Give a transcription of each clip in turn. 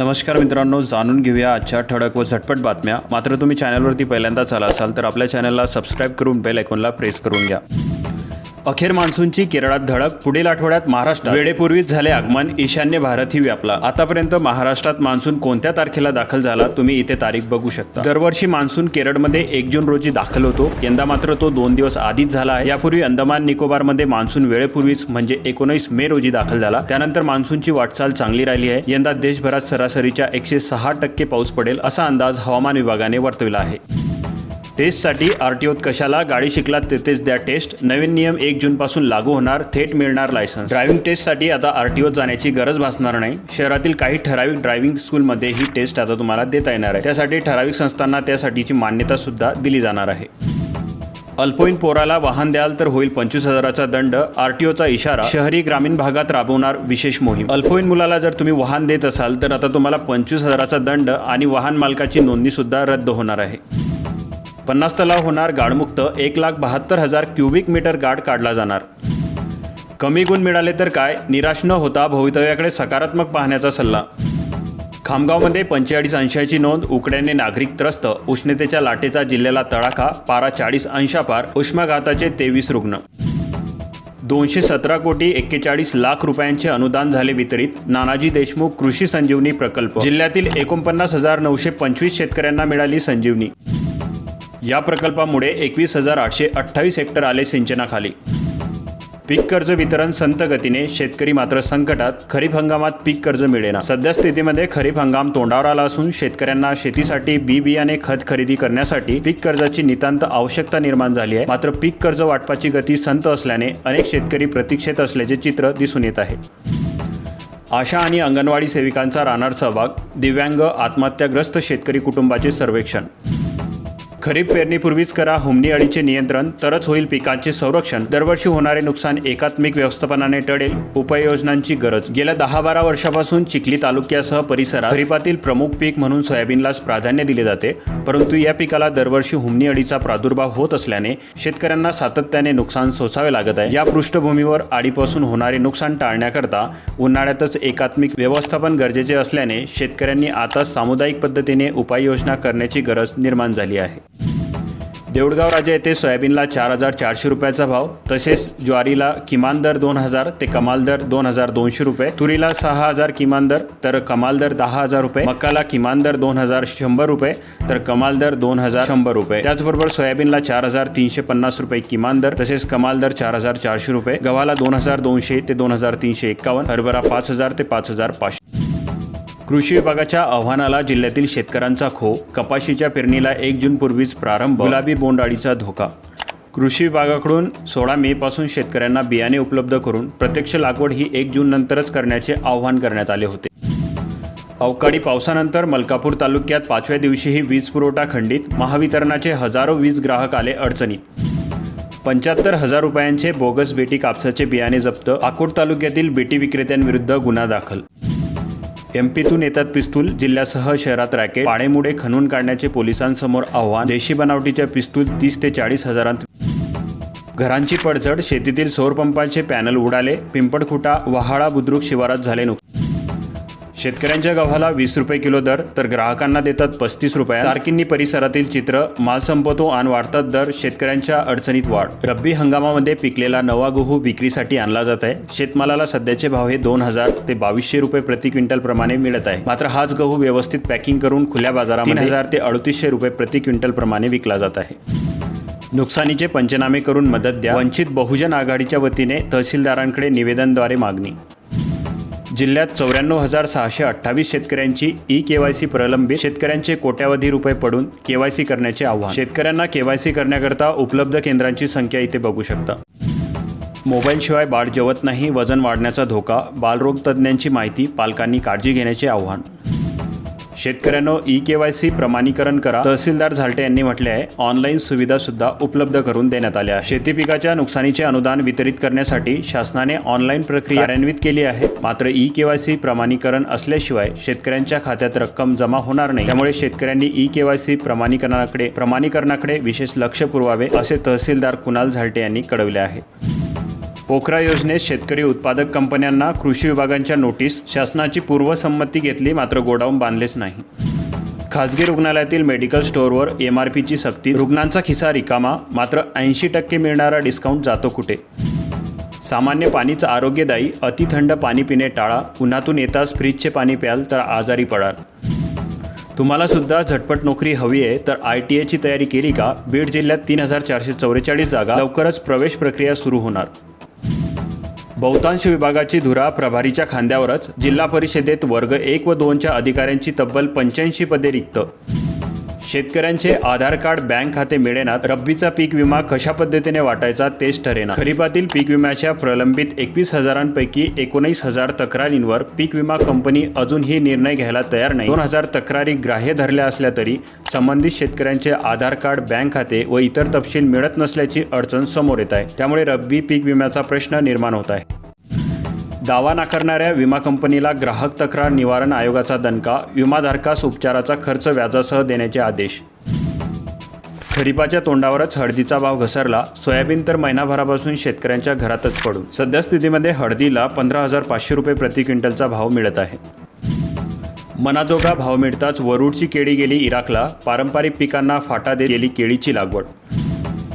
नमस्कार मित्रांनो जाणून घेऊया आजच्या ठळक व झटपट बातम्या. मात्र तुम्ही चॅनलवरती पहिल्यांदाच आला असाल तर आपल्या चॅनलला सबस्क्राईब करून बेल आयकॉनला प्रेस करून घ्या. अखेर मान्सूनची केरळात धडक पुढील आठवड्यात महाराष्ट्रात. वेळेपूर्वीच झाले आगमन ईशान्य भारतही व्यापला. आतापर्यंत महाराष्ट्रात मान्सून कोणत्या तारखेला दाखल झाला तुम्ही इथे तारीख बघू शकता. दरवर्षी मान्सून केरळमध्ये एक जून रोजी दाखल होतो. यंदा मात्र तो दोन दिवस आधीच झाला आहे. यापूर्वी अंदमान निकोबारमध्ये मान्सून वेळेपूर्वीच म्हणजे एकोणीस मे रोजी दाखल झाला. त्यानंतर मान्सूनची वाटचाल चांगली राहिली आहे. यंदा देशभरात सरासरीच्या एकशे सहा टक्के पाऊस पडेल असा अंदाज हवामान विभागाने वर्तविला आहे. टेस्टसाठी आर टी ओत कशाला गाडी शिकलात तेथेच द्या टेस्ट. नवीन नियम एक जूनपासून लागू होणार थेट मिळणार लायसन्स. ड्रायव्हिंग टेस्टसाठी आता आर टी ओत जाण्याची गरज भासणार नाही. शहरातील काही ठराविक ड्रायव्हिंग स्कूलमध्ये ही टेस्ट आता तुम्हाला देता येणार आहे. त्यासाठी ठराविक संस्थांना त्यासाठीची मान्यता सुद्धा दिली जाणार आहे. अल्पवयीन पोराला वाहन द्याल तर होईल पंचवीस हजाराचा दंड. आरटीओचा इशारा शहरी ग्रामीण भागात राबवणार विशेष मोहीम. अल्पवयीन मुलाला जर तुम्ही वाहन देत असाल तर आता तुम्हाला पंचवीस हजाराचा दंड आणि वाहन मालकाची नोंदणी सुद्धा रद्द होणार आहे. पन्नास तलाव होणार गाडमुक्त एक लाख बहात्तर हजार क्युबिक मीटर गाड काढला जाणार. कमी गुण मिळाले तर काय? निराश न होता भवितव्याकडे सकारात्मक पाहण्याचा सल्ला. खामगावमध्ये पंचेचाळीस अंशाची नोंद उकड्याने नागरिक त्रस्त उष्णतेच्या लाटेचा जिल्ह्याला तडाखा पारा चाळीस अंशापार उष्माघाताचे तेवीस रुग्ण. दोनशे सतरा कोटी एक्केचाळीस लाख रुपयांचे अनुदान झाले वितरित नानाजी देशमुख कृषी संजीवनी प्रकल्प. जिल्ह्यातील एकोणपन्नास हजार नऊशे पंचवीस शेतकऱ्यांना मिळाली संजीवनी. या प्रकल्पामुळे एकवीस हजार आठशे अठ्ठावीस हेक्टर आले सिंचनाखाली. पीक कर्ज वितरण संत गतीने शेतकरी मात्र संकटात खरीप हंगामात पीक कर्ज मिळेना. सध्या स्थितीमध्ये खरीप हंगाम तोंडावर आला असून शेतकऱ्यांना शेतीसाठी बी बियाणे खत खरेदी करण्यासाठी पीक कर्जाची नितांत आवश्यकता निर्माण झाली आहे. मात्र पीक कर्ज वाटपाची गती संत असल्याने अनेक शेतकरी प्रतीक्षेत असल्याचे चित्र दिसून येत आहे. आशा आणि अंगणवाडी सेविकांचा राहणार सहभाग दिव्यांग आत्महत्याग्रस्त शेतकरी कुटुंबाचे सर्वेक्षण. खरीप पेरणीपूर्वीच करा हुमणी अळीचे नियंत्रण तरच होईल पिकांचे संरक्षण. दरवर्षी होणारे नुकसान एकात्मिक व्यवस्थापनाने टळेल उपाययोजनांची गरज. गेल्या दहा बारा वर्षापासून चिखली तालुक्यासह परिसरात खरीपातील प्रमुख पीक म्हणून सोयाबीनलाच प्राधान्य दिले जाते परंतु या पिकाला दरवर्षी हुमणी अळीचा प्रादुर्भाव होत असल्याने शेतकऱ्यांना सातत्याने नुकसान सोसावे लागत आहे. या पृष्ठभूमीवर आडीपासून होणारे नुकसान टाळण्याकरता उन्हाळ्यातच एकात्मिक व्यवस्थापन गरजेचे असल्याने शेतकऱ्यांनी आता सामुदायिक पद्धतीने उपाययोजना करण्याची गरज निर्माण झाली आहे. देऊळगाव राजा येथे सोयाबीनला चार हजार चारशे रुपयाचा भाव तसेच ज्वारीला किमान दर दोन हजार ते कमाल दर दोन हजार दोनशे रुपये तुरीला सहा हजार किमान दर तर कमाल दर दहा हजार रुपये मक्काला किमान दर दोन हजार शंभर रुपये तर कमाल दर दोन हजार शंभर रुपये. त्याचबरोबर सोयाबीनला चार हजार तीनशे पन्नास रुपये किमान दर तसेच कमाल दर चार हजार चारशे रुपये गव्हाला दोन हजार दोनशे ते दोन हजार तीनशे एक्कावन्न हरभरा पाच हजार ते पाच हजार पाचशे. कृषी विभागाच्या आव्हानाला जिल्ह्यातील शेतकऱ्यांचा खो कपाशीच्या पेरणीला एक जून पूर्वीच प्रारंभ गुलाबी बोंडअळीचा धोका. कृषी विभागाकडून सोळा मे पासून शेतकऱ्यांना बियाणे उपलब्ध करून प्रत्यक्ष लागवड ही एक जून नंतरच करण्याचे आवाहन करण्यात आले होते. अवकाळी पावसानंतर मलकापूर तालुक्यात पाचव्या दिवशीही वीज पुरवठा खंडित महावितरणाचे हजारो वीज ग्राहक आले अडचणीत. पंच्याहत्तर हजार रुपयांचे बोगस बेटी कापसाचे बियाणे जप्त अकोट तालुक्यातील बेटी विक्रेत्यांविरुद्ध गुन्हा दाखल. एमपीतून येतात पिस्तूल जिल्ह्यासह शहरात रॅकेट पाणेमुडे खणून काढण्याचे पोलिसांसमोर आव्हान देशी बनावटीच्या पिस्तूल तीस ते चाळीस हजारांत घरांची पडझड शेतीतील सौरपंपाचे पॅनल उडाले पिंपडखुटा वहाळा बुद्रुक शिवारात झाले नुकसान शेतकऱ्यांच्या गव्हाला वीस रुपये किलो दर तर ग्राहकांना देतात पस्तीस रुपये. सारकिन्नी परिसरातील चित्र माल संपतो आणि वाढतात दर शेतकऱ्यांच्या अडचणीत वाढ. रब्बी हंगामामध्ये पिकलेला नवा गहू विक्रीसाठी आणला जात आहे. शेतमालाला सध्याचे भाव हे दोन हजार ते बावीसशे रुपये प्रति क्विंटल प्रमाणे मिळत आहे. मात्र हाच गहू व्यवस्थित पॅकिंग करून खुल्या बाजारात तीन हजार ते अडतीसशे रुपये प्रति क्विंटल प्रमाणे विकला जात आहे. नुकसानीचे पंचनामे करून मदत द्या. वंचित बहुजन आघाडीच्या वतीने तहसीलदारांकडे निवेदनद्वारे मागणी. जिल्ह्यात चौऱ्याण्णव हजार सहाशे अठ्ठावीस शेतकऱ्यांची ई केवायसी प्रलंबित शेतकऱ्यांचे कोट्यावधी रुपये पडून केवायसी करण्याचे आव्हान. शेतकऱ्यांना केवायसी करण्याकरता उपलब्ध केंद्रांची संख्या इथे बघू शकता. मोबाईलशिवाय बाळ जेवत नाही वजन वाढण्याचा धोका बालरोग तज्ज्ञांची माहिती पालकांनी काळजी घेण्याचे आव्हान. शेतकऱ्यांनो ई के वाय सी प्रमाणीकरण करा. तहसीलदार झालटे यांनी म्हटले आहे ऑनलाईन सुविधा सुद्धा उपलब्ध करून देण्यात आल्या. शेती पिकाच्या नुकसानीचे अनुदान वितरित करण्यासाठी शासनाने ऑनलाईन प्रक्रिया कार्यान्वित केली आहे. मात्र ई के वाय सी प्रमाणीकरण असल्याशिवाय शेतकऱ्यांच्या खात्यात रक्कम जमा होणार नाही. त्यामुळे शेतकऱ्यांनी ई के वाय सी प्रमाणीकरणाकडे प्रमाणीकरणाकडे विशेष लक्ष पुरवावे असे तहसीलदार कुणाल झालटे यांनी कळविले आहे. पोखरा योजनेत शेतकरी उत्पादक कंपन्यांना कृषी विभागांच्या नोटीस शासनाची पूर्वसंमती घेतली मात्र गोडाऊन बांधलेच नाही. खाजगी रुग्णालयातील मेडिकल स्टोअरवर एम आर पीची सक्ती रुग्णांचा खिसा रिकामा मात्र ऐंशी टक्के मिळणारा डिस्काउंट जातो कुठे? सामान्य पाणीचं आरोग्यदायी अतिथंड पाणी पिणे टाळा उन्हातून येताच फ्रीजचे पाणी प्याल तर आजारी पडाल. तुम्हाला सुद्धा झटपट नोकरी हवी आहे तर आय टी आयची तयारी केली का? बीड जिल्ह्यात तीन हजार चारशे चौवेचाळीस जागा लवकरच प्रवेश प्रक्रिया सुरू होणार. बहुतांश विभागाची धुरा प्रभारीच्या खांद्यावरच जिल्हा परिषदेत वर्ग एक व दोनच्या अधिकाऱ्यांची तब्बल पंच्याऐंशी पदे रिक्त. शेतकऱ्यांचे आधार कार्ड बँक खाते मिळेनात रब्बीचा पीक विमा कशा पद्धतीने वाटायचा तेच ठरेना खरीपातील पीक विम्याच्या प्रलंबित एकवीस हजारांपैकी एकोणीस हजार तक्रारींवर पीक विमा कंपनी अजूनही निर्णय घ्यायला तयार नाही. दोन हजार तक्रारी ग्राह्य धरल्या असल्या तरी संबंधित शेतकऱ्यांचे आधार कार्ड बँक खाते व इतर तपशील मिळत नसल्याची अडचण समोर येत आहे. त्यामुळे रब्बी पीक विम्याचा प्रश्न निर्माण होत आहे. दावा नाकारणाऱ्या विमा कंपनीला ग्राहक तक्रार निवारण आयोगाचा दणका विमाधारकास उपचाराचा खर्च व्याजासह देण्याचे आदेश. खरीपाच्या तोंडावरच हळदीचा भाव घसरला सोयाबीन तर महिनाभरापासून शेतकऱ्यांच्या घरातच पडून. सध्या स्थितीमध्ये हळदीला पंधरा हजार पाचशे रुपये प्रति क्विंटलचा भाव मिळत आहे. मनाजोगा भाव मिळताच वरुडची केळी गेली इराकला पारंपरिक पिकांना फाटा देत गेली केळीची लागवड.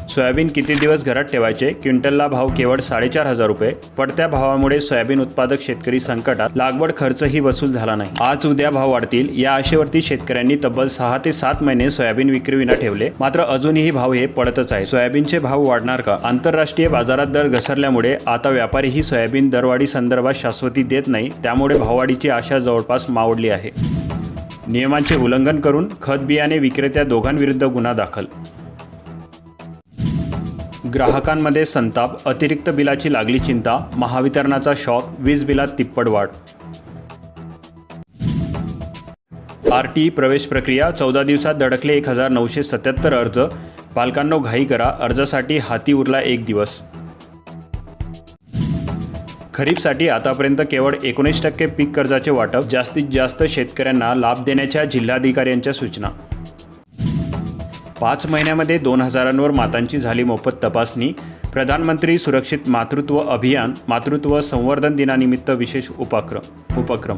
सोयाबीन किती दिवस घरात ठेवायचे? क्विंटलला भाव केवळ साडेचार हजार रुपये. पडत्या भावामुळे सोयाबीन उत्पादक शेतकरी संकटात. लागवड खर्चही वसूल झाला नाही. आज उद्या भाव वाढतील. या आशेवरती शेतकऱ्यांनी तब्बल सहा ते सात महिने सोयाबीन विक्रीविना ठेवले. मात्र अजूनही भाव हे पडतच आहे सोयाबीनचे भाव वाढणार का? आंतरराष्ट्रीय बाजारात दर घसरल्यामुळे आता व्यापारीही सोयाबीन दरवाढी संदर्भात शाश्वती देत नाही. त्यामुळे भाववाढीची आशा जवळपास मावडली आहे. नियमांचे उल्लंघन करून खत बियाणे विक्रेत्या दोघांविरुद्ध गुन्हा दाखल ग्राहकांमध्ये संताप अतिरिक्त बिलाची लागली चिंता महावितरणाचा शॉक वीज बिलात तिप्पट वाढ. आर टी प्रवेश प्रक्रिया चौदा दिवसात धडकले एक हजार नऊशे सत्याहत्तर अर्ज. पालकांनो घाई करा अर्जासाठी हाती उरला एक दिवस. खरीपसाठी आतापर्यंत केवळ एकोणीस टक्के पीक कर्जाचे वाटप जास्तीत जास्त शेतकऱ्यांना लाभ देण्याच्या जिल्हाधिकाऱ्यांच्या सूचना. पाच महिन्यामध्ये दोन हजारांवर मातांची झाली मोफत तपासणी. प्रधानमंत्री सुरक्षित मातृत्व अभियान मातृत्व संवर्धन दिनानिमित्त विशेष उपक्रम उपक्रम.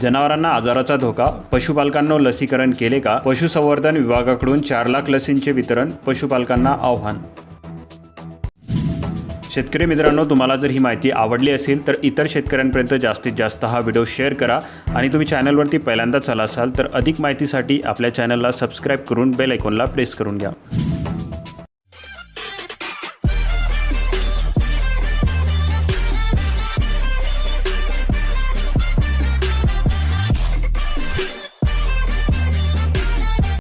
जनावरांना आजाराचा धोका पशुपालकांना लसीकरण केले का? पशुसंवर्धन विभागाकडून चार लाख लसींचे वितरण पशुपालकांना आव्हान. शेतकरी मित्रांनो तुम्हाला जर ही माहिती आवडली असेल तर इतर शेतकऱ्यांपर्यंत जास्तीत जास्त हा व्हिडिओ शेअर करा आणि तुम्ही चॅनलवरती पहिल्यांदाच आला असाल तर अधिक माहितीसाठी आपल्या चॅनलला सबस्क्राईब करून बेल आयकॉनला प्रेस करून घ्या.